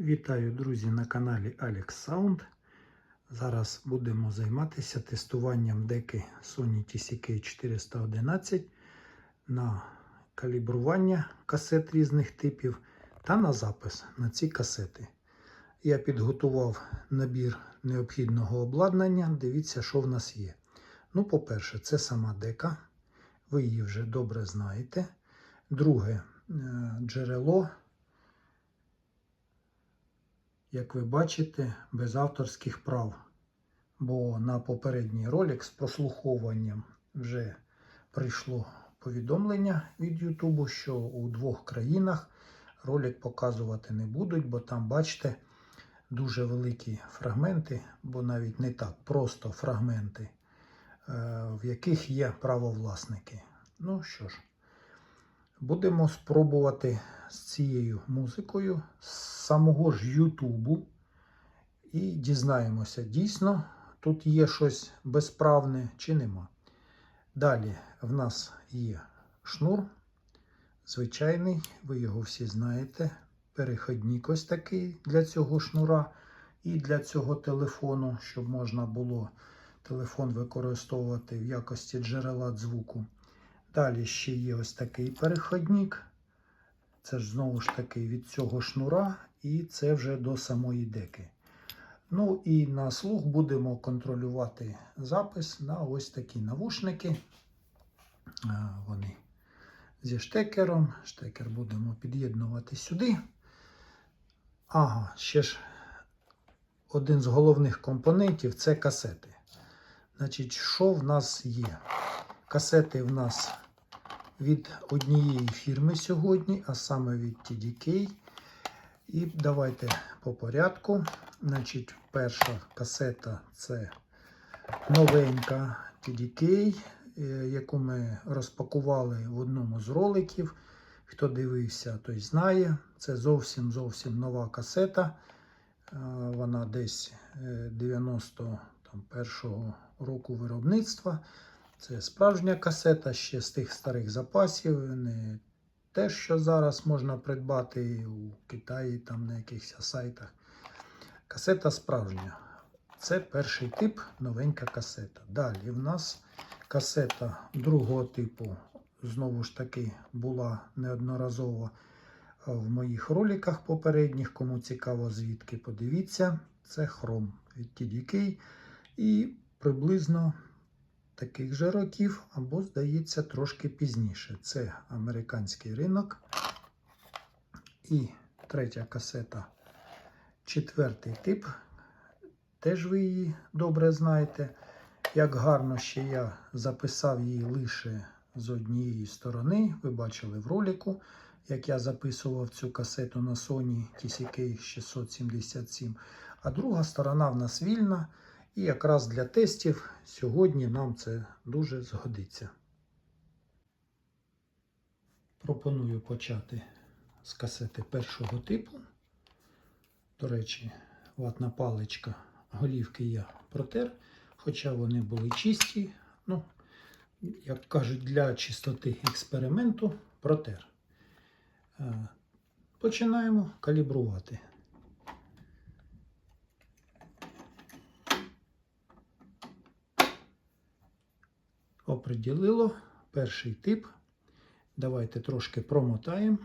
Вітаю, друзі, на каналі Alex Sound. Зараз будемо займатися тестуванням деки Sony TCK 411 на калібрування касет різних типів та на запис на ці касети. Я підготував набір необхідного обладнання. Дивіться, що в нас є. Ну, по-перше, це сама дека. Ви її вже добре знаєте. Друге е, джерело як ви бачите, без авторських прав. Бо на попередній ролик з прослуховуванням вже прийшло повідомлення від Ютубу, що у двох країнах ролик показувати не будуть, бо там, бачите, дуже великі фрагменти, бо навіть не так, просто фрагменти, е, в яких є правовласники. Ну що ж, будемо спробувати з цією музикою з самого ж Ютубу. І дізнаємося, дійсно тут є щось безправне чи нема. Далі в нас є шнур, звичайний, ви його всі знаєте. Переходник ось такий для цього шнура і для цього телефону, щоб можна було телефон використовувати в якості джерела звуку. Далі ще є ось такий переходник. Це ж знову ж таки від цього шнура, і це вже до самої деки. Ну і на слух будемо контролювати запис на ось такі навушники. Вони зі штекером. Штекер будемо під'єднувати сюди. Ага, ще ж один з головних компонентів це касети. Значить, що в нас є? Касети в нас від однієї фірми сьогодні, а саме від TDK. І давайте по порядку. Значить, перша касета це новенька TDK, е, яку ми розпакували в одному з роликів. Хто дивився, той знає. Це зовсім зовсім нова касета. Е, Вона десь 91-го року виробництва. Це справжня касета ще з тих старих запасів. Не те, що зараз можна придбати у Китаї там на якихось сайтах. Касета справжня. Це перший тип новенька касета. Далі в нас касета другого типу, знову ж таки, була неодноразово в моїх роликах попередніх. Кому цікаво, звідки подивіться. Це хром від TDK. І приблизно таких же років, або, здається, трошки пізніше. Це американський ринок. І третя касета, четвертий тип. Теж ви її добре знаєте. Як гарно ще я записав її лише з однієї сторони. Ви бачили в ролику, як я записував цю касету на Sony TCK 677. А друга сторона в нас вільна. І якраз для тестів сьогодні нам це дуже згодиться. Пропоную почати з касети першого типу. До речі, ватна паличка, голівки я протер, хоча вони були чисті. Ну, як кажуть, для чистоти експерименту протер. Е, починаємо калібрувати. Оприділило перший тип. Давайте трошки промотаємо.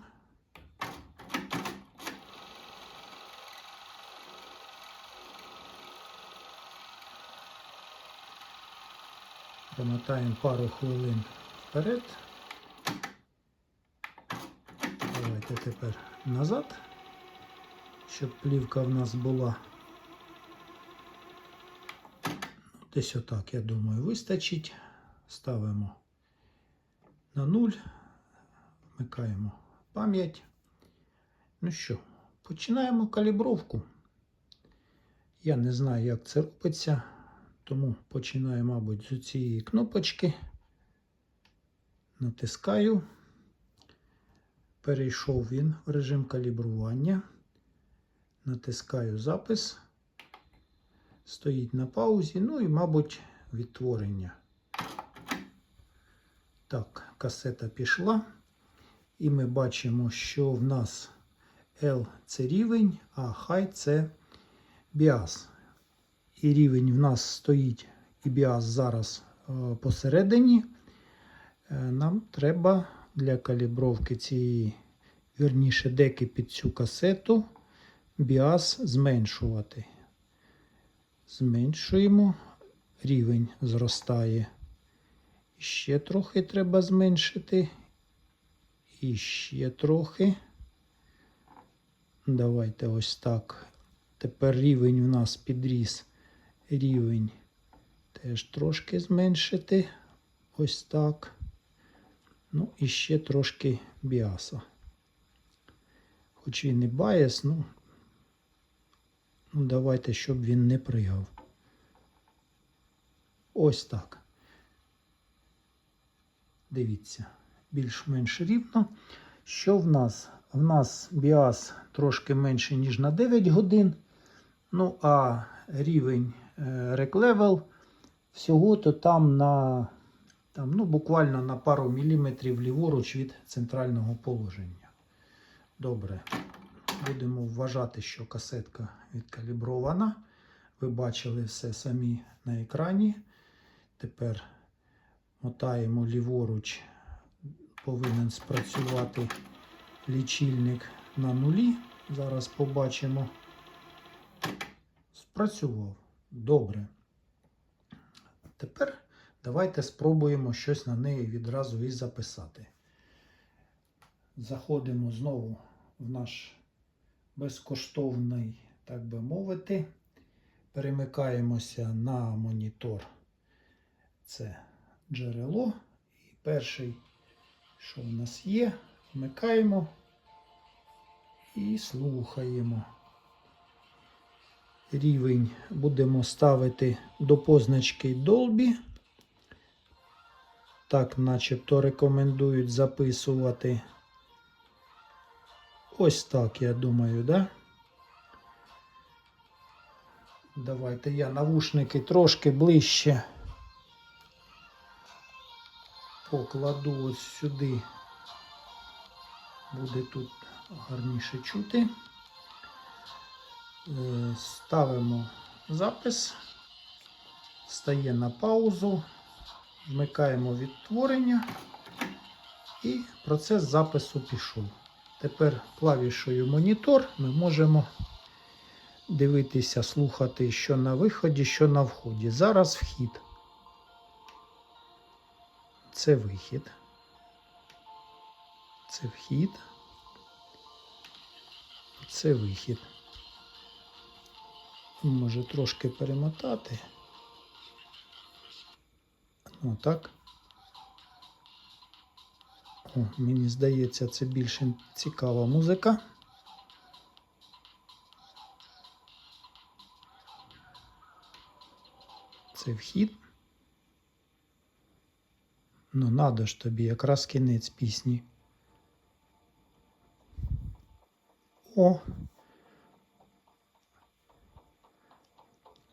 Промотаємо пару хвилин вперед. Давайте тепер назад, щоб плівка в нас була. Десь отак, я думаю, вистачить. Ставимо на 0, вмикаємо пам'ять. Ну що, починаємо калібровку. Я не знаю, як це робиться, тому починаю, мабуть, з цієї кнопочки. Натискаю. Перейшов він в режим калібрування. Натискаю запис. Стоїть на паузі, ну і, мабуть, відтворення. Так, касета пішла. І ми бачимо, що в нас L це рівень, а high це біас. І рівень в нас стоїть і біас зараз е, посередині. Е, Нам треба для калібровки цієї, вірніше, деки під цю касету, біас зменшувати. Зменшуємо, рівень зростає. Ще трохи треба зменшити. І ще трохи. Давайте ось так. Тепер рівень у нас підріс. Рівень теж трошки зменшити. Ось так. Ну і ще трошки біаса. Хоч він і баяс, ну, ну давайте, щоб він не пригав. Ось так. Дивіться, більш-менш рівно. Що в нас? В нас біас трошки менше, ніж на 9 годин. Ну, а рівень рек-левел всього то там на там, ну, буквально на пару міліметрів ліворуч від центрального положення. Добре. Будемо вважати, що касетка відкалібрована. Ви бачили все самі на екрані. Тепер мотаємо ліворуч, повинен спрацювати лічильник на нулі. Зараз побачимо. Спрацював. Добре. Тепер давайте спробуємо щось на неї відразу і записати. Заходимо знову в наш безкоштовний, так би мовити. Перемикаємося на монітор. Це джерело. І перший, що в нас є, вмикаємо і слухаємо. Рівень будемо ставити до позначки Dolby. Так, начебто рекомендують записувати. Ось так, я думаю, да? Давайте я навушники трошки ближче покладу ось сюди. Буде тут гарніше чути. Е, Ставимо запис, стає на паузу, вмикаємо відтворення і процес запису пішов. Тепер клавішою монітор ми можемо дивитися, слухати, що на виході, що на вході. Зараз вхід. Це вихід. Це вхід. Це вихід. Може трошки перемотати. Ну так. О, мені здається, це більше цікава музика. Це вхід. Ну, надо ж тобі, якраз кінець пісні. О!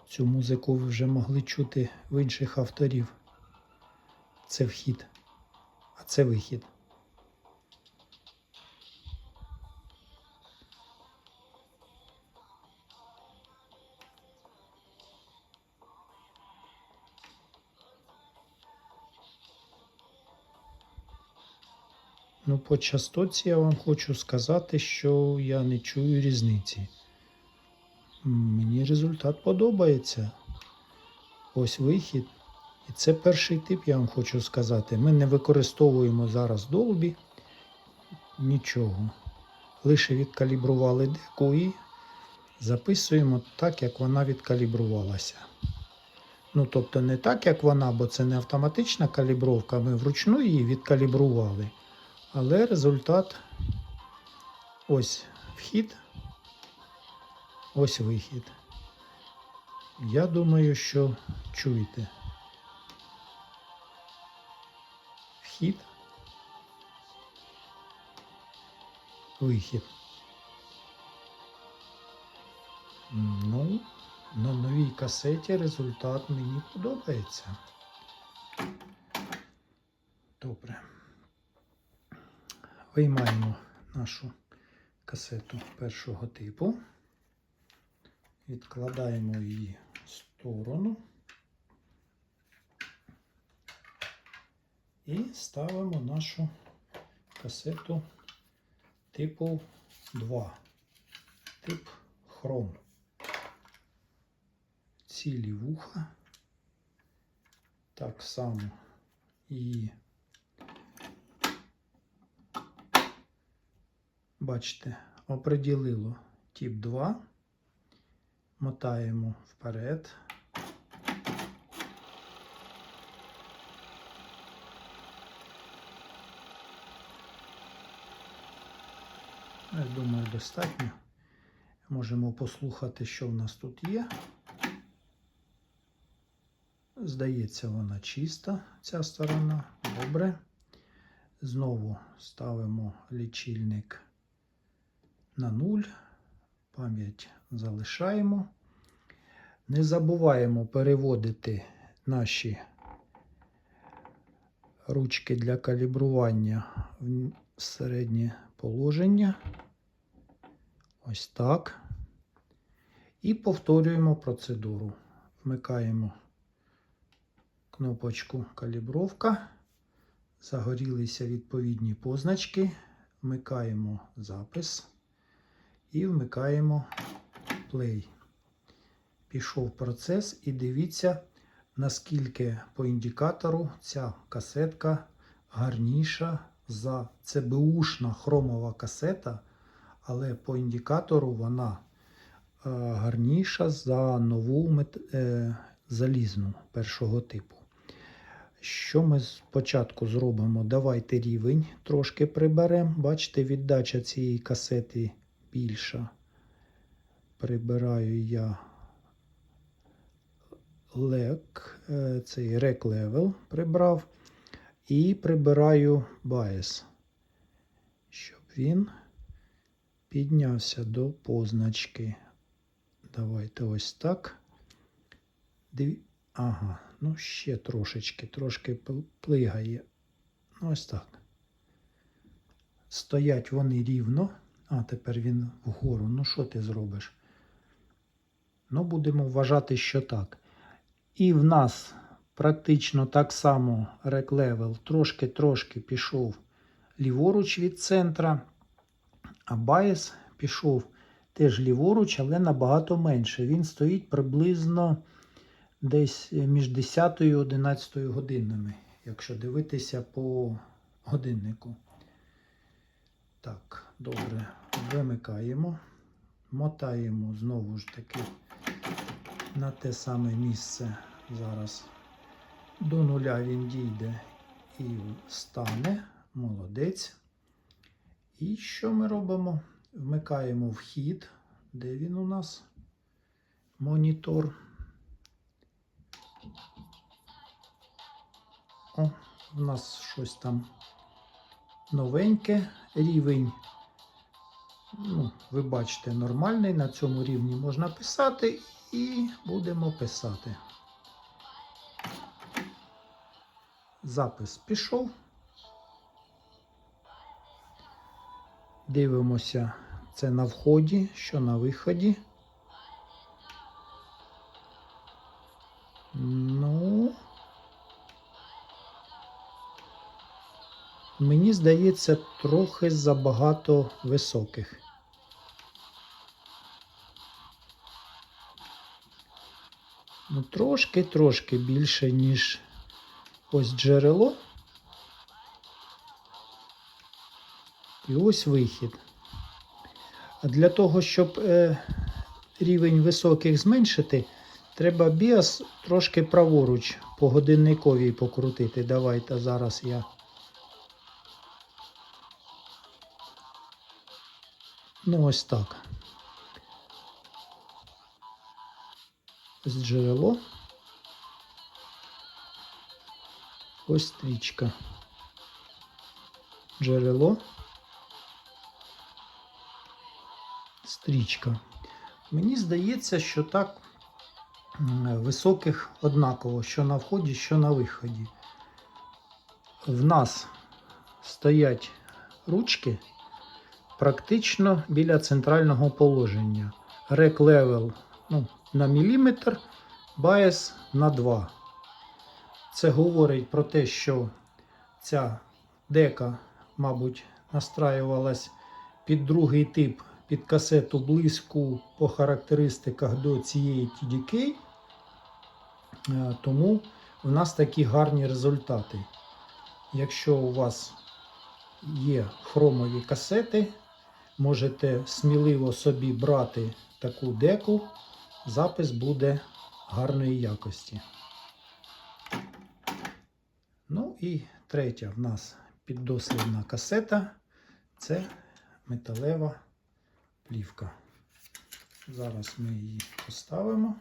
Цю музику ви вже могли чути в інших авторів. Це вхід, а це вихід. Ну, по частоті я вам хочу сказати, що я не чую різниці. Мені результат подобається. Ось вихід. І це перший тип, я вам хочу сказати. Ми не використовуємо зараз долбі нічого. Лише відкалібрували деку і записуємо так, як вона відкалібрувалася. Ну, тобто, не так, як вона, бо це не автоматична калібровка. Ми вручну її відкалібрували. Але результат ось вхід, ось вихід. Я думаю, що чуєте. Вхід. Вихід. Ну, на новій касеті результат мені подобається. Добре. Виймаємо нашу касету першого типу. Відкладаємо її в сторону. І ставимо нашу касету типу 2. Тип хром. Цілі вуха. Так само і бачите, оприділило тип 2. Мотаємо вперед. Я думаю, достатньо. Можемо послухати, що в нас тут є. Здається, вона чиста, ця сторона. Добре. Знову ставимо лічильник на 0. Пам'ять залишаємо. Не забуваємо переводити наші ручки для калібрування в середнє положення. Ось так. І повторюємо процедуру. Вмикаємо кнопочку калібровка. Загорілися відповідні позначки. Вмикаємо запис і вмикаємо play. Пішов процес і дивіться, наскільки по індикатору ця касетка гарніша за ЦБУшна хромова касета, але по індикатору вона е, гарніша за нову мет- е, залізну першого типу. Що ми спочатку зробимо? Давайте рівень трошки приберемо. Бачите, віддача цієї касети більша. Прибираю я лек, е, цей рек левел прибрав. І прибираю bias, щоб він піднявся до позначки. Давайте ось так. Диві... Ага, ну ще трошечки, трошки плигає. Ну, ось так. Стоять вони рівно. А, тепер він вгору. Ну, що ти зробиш? Ну, будемо вважати, що так. І в нас практично так само рек-левел трошки-трошки пішов ліворуч від центра, а байс пішов теж ліворуч, але набагато менше. Він стоїть приблизно десь між 10 і 11 годинами, якщо дивитися по годиннику. Так, добре, вимикаємо, мотаємо знову ж таки на те саме місце зараз. До нуля він дійде і стане. Молодець. І що ми робимо? Вмикаємо вхід. Де він у нас? Монітор. О, у нас щось там новеньке. Рівень. Ну, ви бачите, нормальний. На цьому рівні можна писати і будемо писати. Запис пішов. Дивимося, це на вході, що на виході. Мені здається, трохи забагато високих. Ну, трошки-трошки більше, ніж ось джерело. І ось вихід. А для того, щоб е, рівень високих зменшити, треба біас трошки праворуч по годинниковій покрутити. Давайте зараз я. Ну, ось так. Ось джерело. Ось стрічка. Джерело. Стрічка. Мені здається, що так високих однаково, що на вході, що на виході. В нас стоять ручки практично біля центрального положення. Рек левел ну, на міліметр, bias на 2. Це говорить про те, що ця дека, мабуть, настраювалась під другий тип, під касету близьку по характеристиках до цієї TDK. Е, Тому в нас такі гарні результати. Якщо у вас є хромові касети, можете сміливо собі брати таку деку, запис буде гарної якості. Ну і третя в нас піддослідна касета це металева плівка. Зараз ми її поставимо.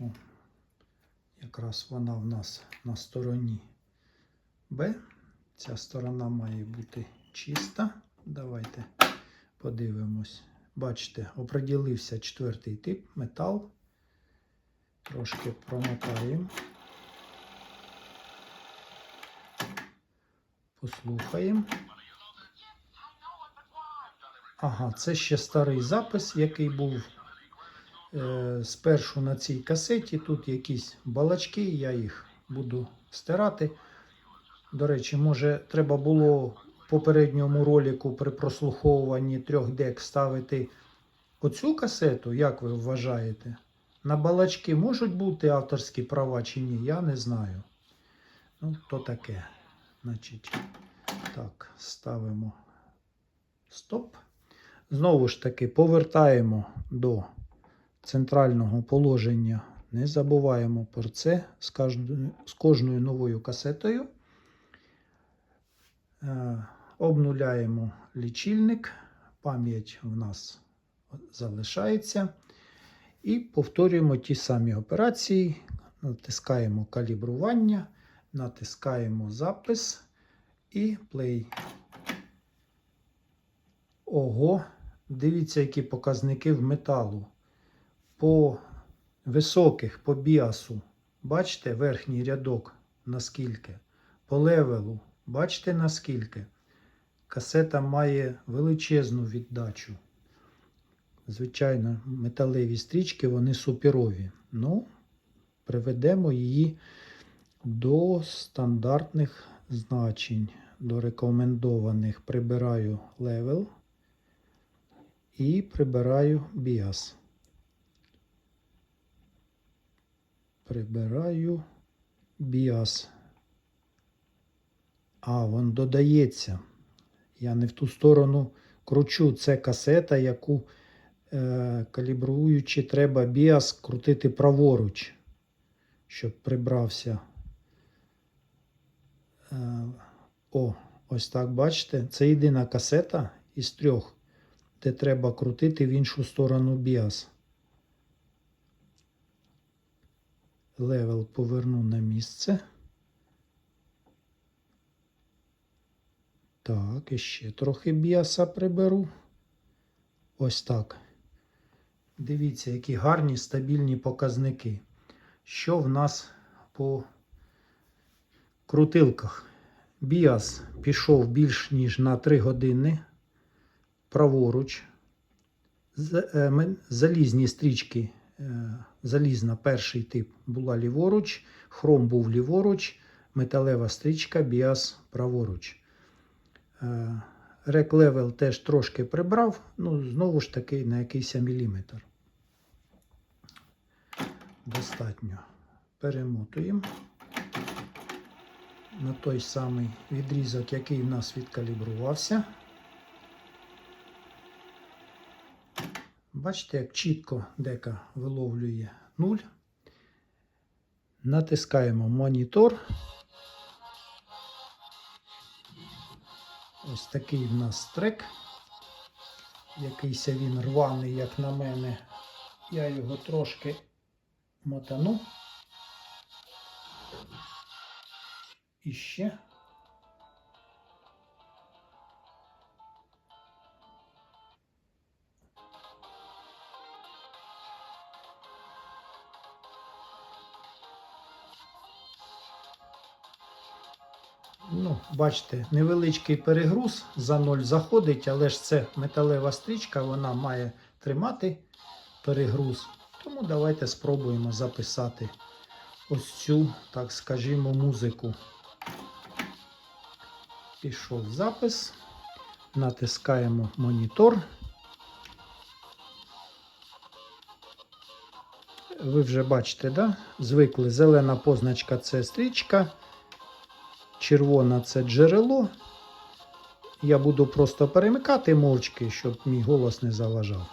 О, якраз вона в нас на стороні Б. Ця сторона має бути чиста. Давайте подивимось. Бачите, оприділився четвертий тип метал. Трошки промотаємо. Послухаємо. Ага, це ще старий запис, який був е, спершу на цій касеті. Тут якісь балачки, я їх буду стирати. До речі, може, треба було в попередньому ролику при прослуховуванні трьох дек ставити оцю касету, як ви вважаєте? На балачки можуть бути авторські права чи ні, я не знаю. Ну, то таке. Значить, так, ставимо стоп. Знову ж таки, повертаємо до центрального положення. Не забуваємо про це з кожною новою касетою. Е, обнуляємо лічильник. Пам'ять в нас залишається. І повторюємо ті самі операції. Натискаємо калібрування, натискаємо запис і play. Ого, дивіться, які показники в металу. По високих, по біасу. Бачите верхній рядок наскільки? По левелу. Бачите наскільки? Касета має величезну віддачу. Звичайно, металеві стрічки, вони суперові. Ну, приведемо її до стандартних значень, до рекомендованих. Прибираю левел і прибираю біас. Прибираю біас. А, він додається. Я не в ту сторону кручу. Це касета, яку е, калібруючи, треба біас крутити праворуч, щоб прибрався. Е, о, ось так бачите. Це єдина касета із трьох, де треба крутити в іншу сторону біас. Левел поверну на місце. Так, і ще трохи біаса приберу. Ось так. Дивіться, які гарні стабільні показники. Що в нас по крутилках? Біас пішов більш ніж на 3 години. Праворуч. Залізні стрічки, е, залізна перший тип була ліворуч, хром був ліворуч, металева стрічка, біас праворуч. Рек левел теж трошки прибрав, ну, знову ж таки, на якийсь міліметр. Достатньо. Перемотуємо на той самий відрізок, який в нас відкалібрувався. Бачите, як чітко дека виловлює 0. Натискаємо монітор. Ось такий в нас трек. Якийсь він рваний, як на мене. Я його трошки мотану. І ще. Ну, бачите, невеличкий перегруз за ноль заходить, але ж це металева стрічка, вона має тримати перегруз. Тому давайте спробуємо записати ось цю, так скажімо, музику. Пішов запис. Натискаємо монітор. Ви вже бачите, да? звикли. Зелена позначка це стрічка, червона це джерело. Я буду просто перемикати мовчки, щоб мій голос не заважав.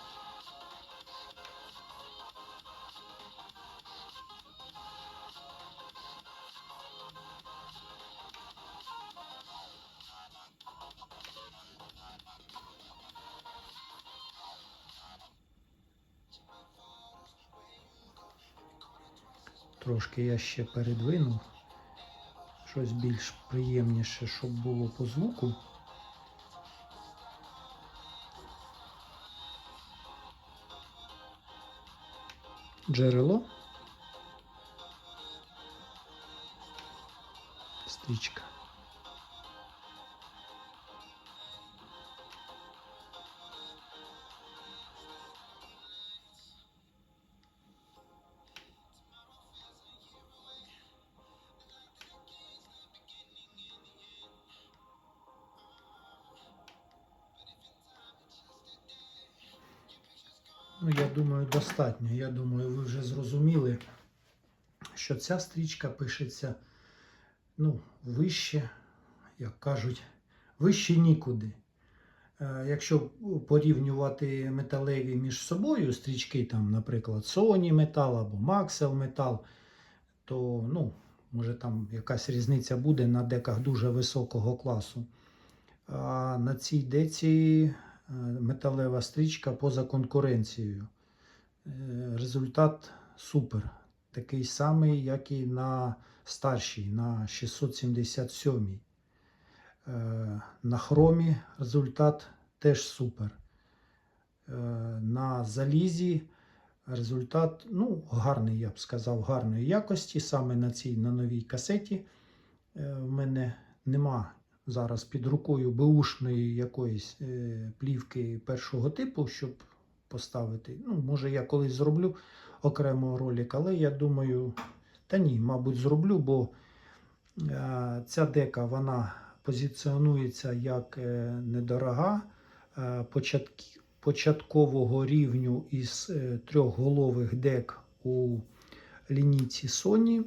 Трошки я ще передвинув. Щось більш приємніше, щоб було по звуку. Джерело. Стрічка. Ну, я думаю, достатньо. Я думаю, ви вже зрозуміли, що ця стрічка пишеться ну, вище, як кажуть, вище нікуди. Е, Якщо порівнювати металеві між собою стрічки, там, наприклад, Sony метал або Maxell метал, то ну, може там якась різниця буде на деках дуже високого класу. А на цій деці металева стрічка поза конкуренцією. Е, Результат супер. Такий самий, як і на старшій, на 677. Е, На хромі результат теж супер. Е, На залізі результат ну, гарний, я б сказав, гарної якості. Саме на цій на новій касеті е, в мене нема зараз під рукою беушної якоїсь е, плівки першого типу, щоб поставити. Ну, може, я колись зроблю окремо ролик, але я думаю, та ні, мабуть, зроблю, бо е, ця дека вона позиціонується як е, недорога початкового рівню із е, трьохголових дек у лінійці Sony.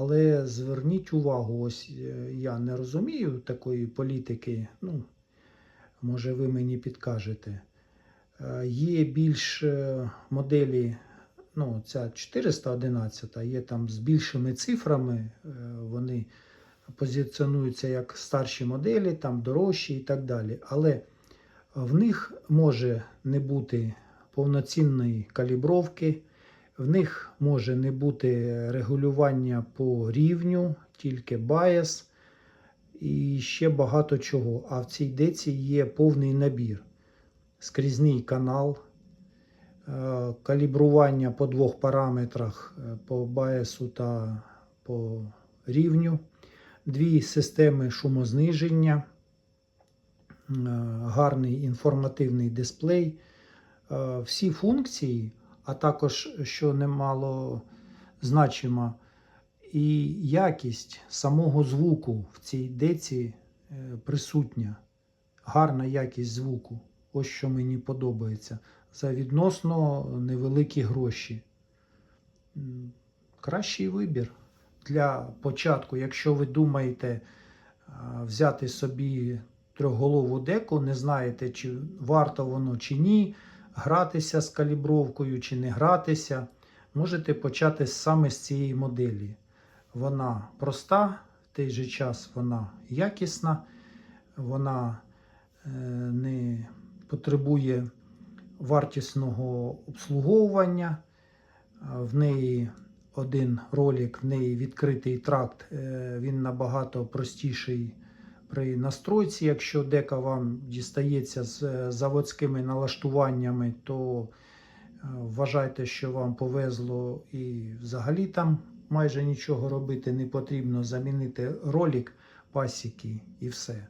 Але зверніть увагу, ось е, я не розумію такої політики. Ну, може, ви мені підкажете. Е, Є більш е, моделі, ну, ця 411, є там з більшими цифрами. Вони позиціонуються як старші моделі, там дорожчі і так далі. Але в них може не бути повноцінної калібровки. В них може не бути регулювання по рівню, тільки bias і ще багато чого. А в цій деці є повний набір. Скрізний канал, е, калібрування по двох параметрах е, по bias та по рівню, дві системи шумозниження, е, гарний інформативний дисплей. Всі функції а також, що немало значимо, і якість самого звуку в цій деці е, присутня. Гарна якість звуку. Ось що мені подобається. За відносно невеликі гроші. Кращий вибір для початку, якщо ви думаєте взяти собі трьохголову деку, не знаєте, чи варто воно чи ні гратися з калібровкою чи не гратися, можете почати саме з цієї моделі. Вона проста, в той же час вона якісна, вона е, не потребує вартісного обслуговування. В неї один ролик, в неї відкритий тракт, е, він набагато простіший при настройці. Якщо дека вам дістається з е, заводськими налаштуваннями, то е, вважайте, що вам повезло і взагалі там майже нічого робити не потрібно. Замінити ролик пасіки і все.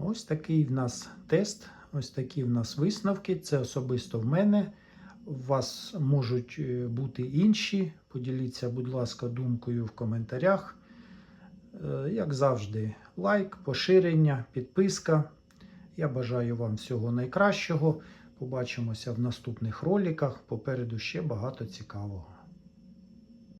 Ось такий в нас тест, ось такі в нас висновки. Це особисто в мене. У вас можуть е, бути інші. Поділіться, будь ласка, думкою в коментарях. Як завжди, лайк, поширення, підписка. Я бажаю вам всього найкращого. Побачимося в наступних роликах. Попереду ще багато цікавого.